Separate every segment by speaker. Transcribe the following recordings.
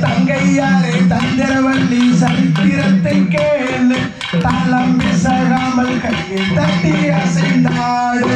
Speaker 1: தங்கையாரே தந்திரவள்ளி சரித்திரத்தை கேளு. தளம் விசராமல் கையை தட்டி அசைந்தாடு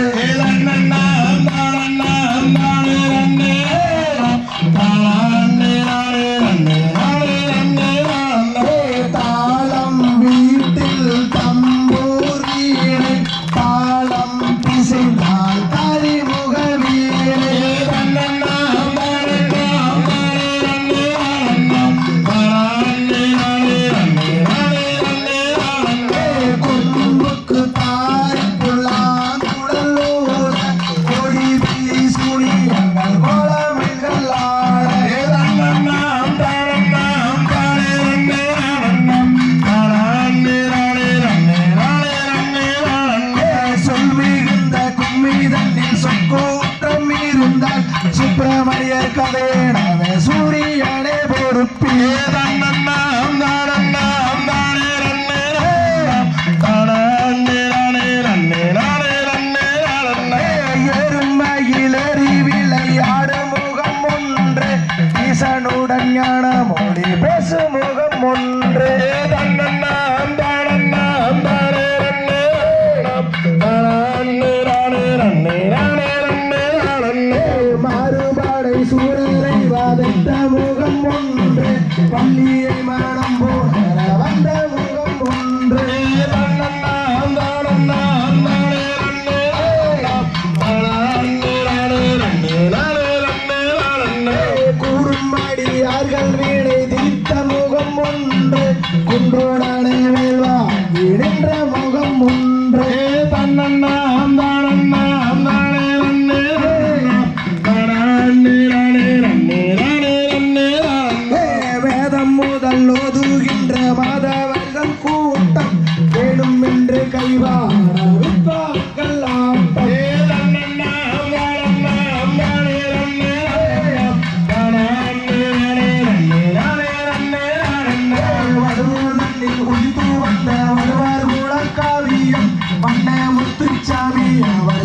Speaker 1: சுப்பிரமணியர் கதையனவே சூரியனே
Speaker 2: பொறுப்பியே தன்னண்ணா தானண்ணா தானே ரன்னே தானே ரானே ரன்னே ரானே ரன்னே ரானே
Speaker 1: எருமையிலறி விளையாடு முகம் ஒன்று. ஈசனுடன் ஞான மொழி பேசு முகம் பள்ளியை மரணம் போல வந்த முகம் ஒன்று. குறும்படியார்கள் வீடை தீர்த்த முகம் ஒன்று. குன்றோடான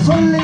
Speaker 1: sol